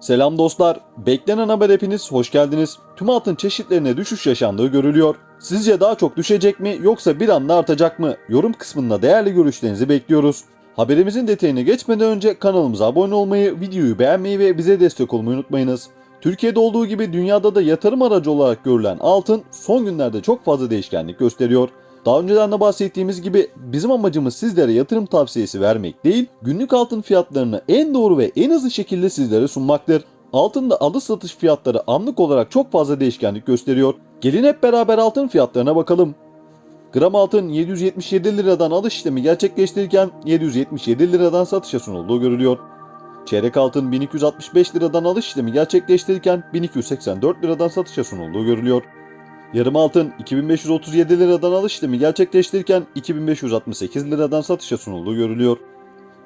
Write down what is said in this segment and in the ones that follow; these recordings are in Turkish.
Selam dostlar. Beklenen haber hepiniz hoş geldiniz. Tüm altın çeşitlerine düşüş yaşandığı görülüyor. Sizce daha çok düşecek mi yoksa bir anda artacak mı? Yorum kısmında değerli görüşlerinizi bekliyoruz. Haberimizin detayına geçmeden önce kanalımıza abone olmayı, videoyu beğenmeyi ve bize destek olmayı unutmayınız. Türkiye'de olduğu gibi dünyada da yatırım aracı olarak görülen altın son günlerde çok fazla değişkenlik gösteriyor. Daha önceden de bahsettiğimiz gibi bizim amacımız sizlere yatırım tavsiyesi vermek değil, günlük altın fiyatlarını en doğru ve en hızlı şekilde sizlere sunmaktır. Altında alış satış fiyatları anlık olarak çok fazla değişkenlik gösteriyor. Gelin hep beraber altın fiyatlarına bakalım. Gram altın 777 liradan alış işlemi gerçekleştirirken 777 liradan satışa sunulduğu görülüyor. Çeyrek altın 1265 liradan alış işlemi gerçekleştirirken 1284 liradan satışa sunulduğu görülüyor. Yarım altın 2537 liradan alış işlemi gerçekleştirirken 2568 liradan satışa sunulduğu görülüyor.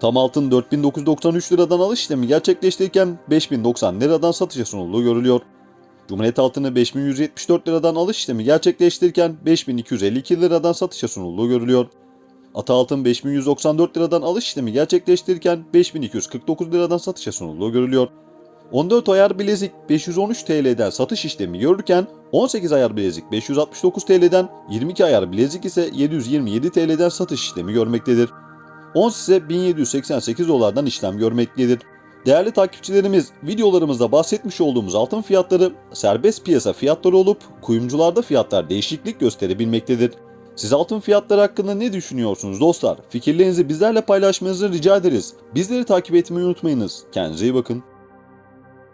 Tam altın 4993 liradan alış işlemi gerçekleştirirken 5090 liradan satışa sunulduğu görülüyor. Cumhuriyet altını 5174 liradan alış işlemi gerçekleştirirken 5252 liradan satışa sunulduğu görülüyor. Ata altın 5194 liradan alış işlemi gerçekleştirirken 5249 liradan satışa sunulduğu görülüyor. 14 ayar bilezik 513 TL'den satış işlemi görürken 18 ayar bilezik 569 TL'den 22 ayar bilezik ise 727 TL'den satış işlemi görmektedir. Ons ise 1788 dolardan işlem görmektedir. Değerli takipçilerimiz, videolarımızda bahsetmiş olduğumuz altın fiyatları serbest piyasa fiyatları olup kuyumcularda fiyatlar değişiklik gösterebilmektedir. Siz altın fiyatları hakkında ne düşünüyorsunuz dostlar? Fikirlerinizi bizlerle paylaşmanızı rica ederiz. Bizleri takip etmeyi unutmayınız. Kendinize iyi bakın.